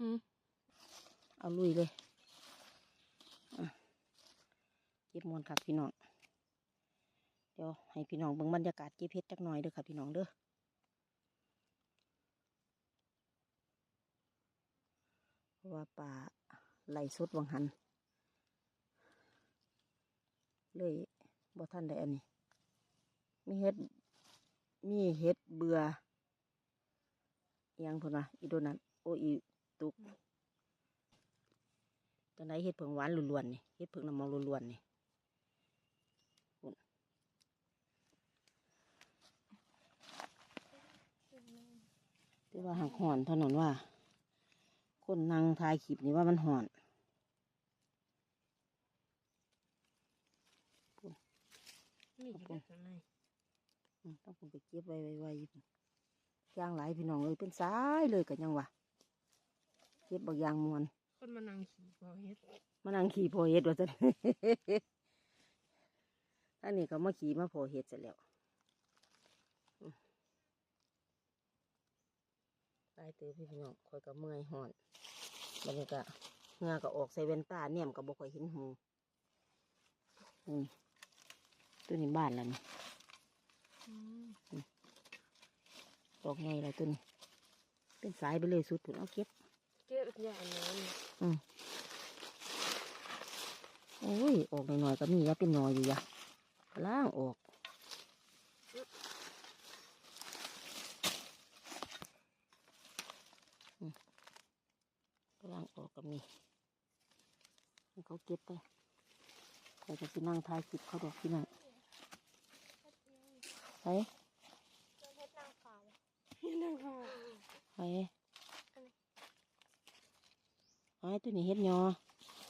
หืมเอาลุยเลยเก็บมวนครับพี่น้อง เดี๋ยวให้พี่น้องเบิ่งบรรยากาศเก็บเพชรจักหน่อยเด้อค่ะพี่น้องเด้อว่าป่าไหลสดวังหัน เลยบ่ท่านได้อันนี้ มีเฮ็ด มีเฮ็ดเบื่อยังพุ่นว่าอีโดนัทโออี ตุกตัวไหนเห็ดเผิงหวานล้วนๆนี่เห็ดเผิงน้ำมันล้วนๆนี่พุ่นแต่ว่าหักห่อนเท่านั้นว่า คนนั่งทายคลิปนี่ว่ามันห่อนนี่อยู่ข้างในอืมต้องผมไปเก็บไว้ไว้ไว้ย่างหลายพี่น้องเลยเป็นสายเลยกันยังวะ เก็บบางอย่างมวนคนมานั่งขี่พอเฮ็ดมานั่งขี่โพเฮ็ดว่าจันอันนี้ก็มาขี่มาโพเฮ็ดเสร็จแล้วอืมตายเตือพี่พี่น้องคอยก็เมื่อยหอนบรรยากาศเหงาก็ออกใส่เวนตาเนี่ยมนก็บ่ค่อยเห็นหูอืมตัวนี้บ้านแล้วนี่อืมดอกไงอะไรตัวนี้เป็นสายไปเลยสุดผุนเอาเก็บ เก็บใหญ่น้อยอืมโอ้ย ออกหน่อยๆก็มีอยาเป็นหนอยอยู่อยะกำล่างออกอืมกำล่างออกก็มีให้เขาเก็บไปเราจะไปนั่งทายคลิปเขาดอกพี่น้องไปเฮ็ดนางฟ้าเฮ็ดนางฟ้าไป ไอ้ตัวนี้เฮ็ดยอ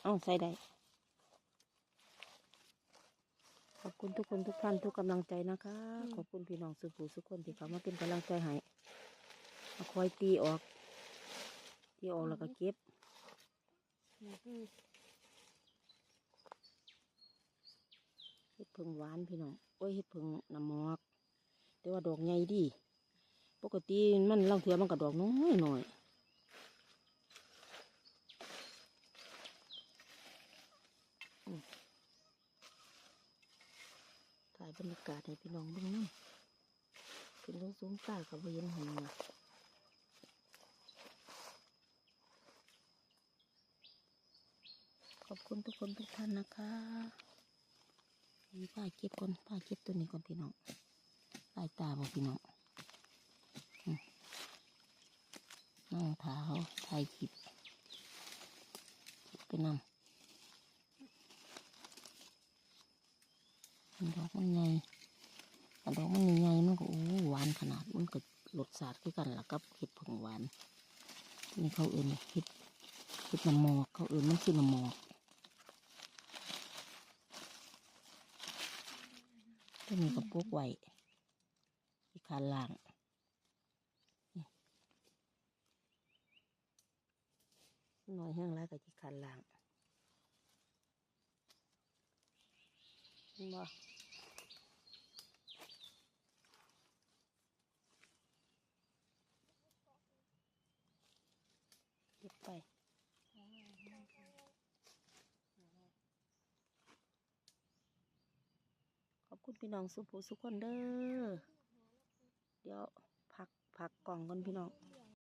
เอ้าใส่ได้ขอบคุณทุกคนทุกท่านทุกกำลังใจนะคะ ขอบคุณพี่น้องสุภูสุกคนที่เขามาเป็นกำลังใจให้มาคอยตีออก ตีออกแล้วก็เก็บอืมเห็ดผึ่งหวานพี่น้องโอ้ยเห็ดผึ่งน้ำมอก แต่ว่าดอกใหญ่ดี ปกติมันเล่าเถื่อมันก็ดอกน้อยหน่อยอืมถ่ายบรรยากาศให้พี่น้องเบ้างน้ำขึ้นลงสูงตากับเห็นหงนะขอบคุณทุกคนทุกท่านนะคะนี่ป้าเก็บก่อนป้าเก็บตัวนี้ก่อนพี่น้องลายตาบอกพี่น้องนั่งเท้าถ่ายคลิปคลิปไปนำ ดอกมันใหญ่อันดอกมันใหญ่มันก็โอ้หวานขนาดมันก็รสชาติคือกันล่ะกับเห็ดผงหวานนี่เขาเอื่นเห็ดเห็ดน้ำหมอกเขาเอื่นมันคือน้ำหมอกตัวนี้ก็ปลูกไว้ที่คานล่างนี่น้อยแห้งแล้วก็ที่คานล่างเห็น บ่เก็บไปขอบคุณพี่น้องสุภูสุคนเด้อ เดี๋ยวพักพักกล่องก่อนพี่น้อง